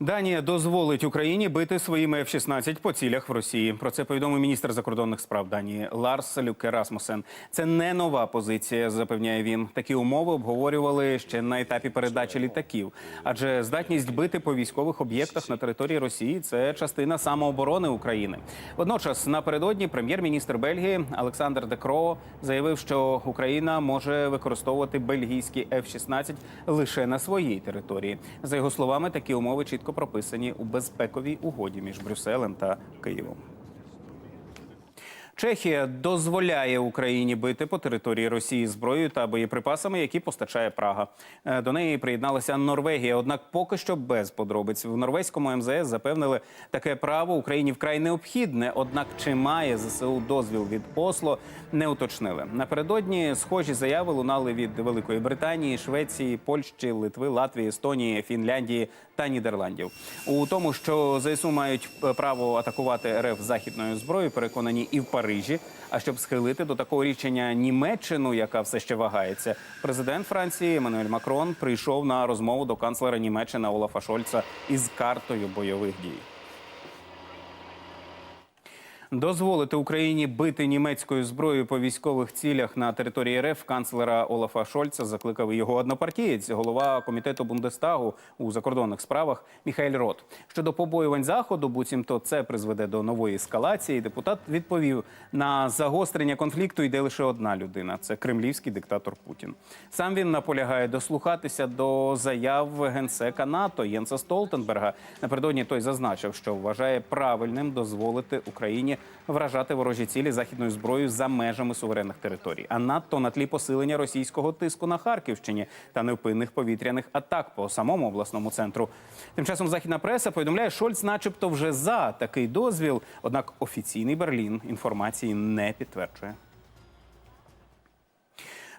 Данія дозволить Україні бити своїми F-16 по цілях в Росії. Про це повідомив міністр закордонних справ Данії Ларс Люке Расмусен. Це не нова позиція, запевняє він. Такі умови обговорювали ще на етапі передачі літаків. Адже здатність бити по військових об'єктах на території Росії це частина самооборони України. Водночас напередодні прем'єр-міністр Бельгії Олександр Декро заявив, що Україна може використовувати бельгійські F-16 лише на своїй території. За його словами, такі умови чітко прописані у безпековій угоді між Брюсселем та Києвом. Чехія дозволяє Україні бити по території Росії зброєю та боєприпасами, які постачає Прага. Е, До неї приєдналася Норвегія. Однак поки що без подробиць в норвезькому МЗС запевнили, таке право Україні вкрай необхідне. Однак чи має ЗСУ дозвіл від Осло, не уточнили. Напередодні схожі заяви лунали від Великої Британії, Швеції, Польщі, Литви, Латвії, Естонії, Фінляндії та Нідерландів. У тому, що ЗСУ мають е, право атакувати РФ західною зброєю, переконані і в Парижі. А щоб схилити до такого рішення Німеччину, яка все ще вагається, президент Франції Еммануель Макрон прийшов на розмову до канцлера Німеччини Олафа Шольца із картою бойових дій. Дозволити Україні бити німецькою зброєю по військових цілях на території РФ канцлера Олафа Шольца закликав його однопартієць, голова комітету Бундестагу у закордонних справах Міхаель Рот. Щодо побоювань заходу, буцімто це призведе до нової ескалації. Депутат відповів на загострення конфлікту йде лише одна людина це кремлівський диктатор Путін. Сам він наполягає дослухатися до заяв генсека НАТО Єнса Столтенберга. Напередодні той зазначив, що вважає правильним дозволити Україні вражати ворожі цілі західною зброєю за межами суверенних територій, а надто на тлі посилення російського тиску на Харківщині та невпинних повітряних атак по самому обласному центру. Тим часом західна преса повідомляє, Шольц, начебто, вже за такий дозвіл. Однак офіційний Берлін інформації не підтверджує.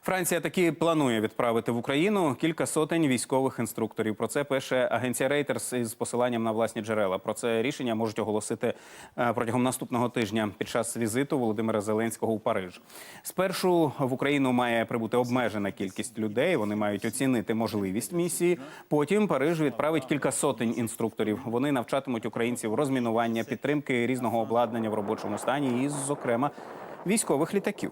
Франція таки планує відправити в Україну кілька сотень військових інструкторів. Про це пише агенція Reuters із посиланням на власні джерела. Про це рішення можуть оголосити е, протягом наступного тижня під час візиту Володимира Зеленського у Париж. Спершу в Україну має прибути обмежена кількість людей. Вони мають оцінити можливість місії. Потім Париж відправить кілька сотень інструкторів. Вони навчатимуть українців розмінування, підтримки різного обладнання в робочому стані, і, зокрема, військових літаків.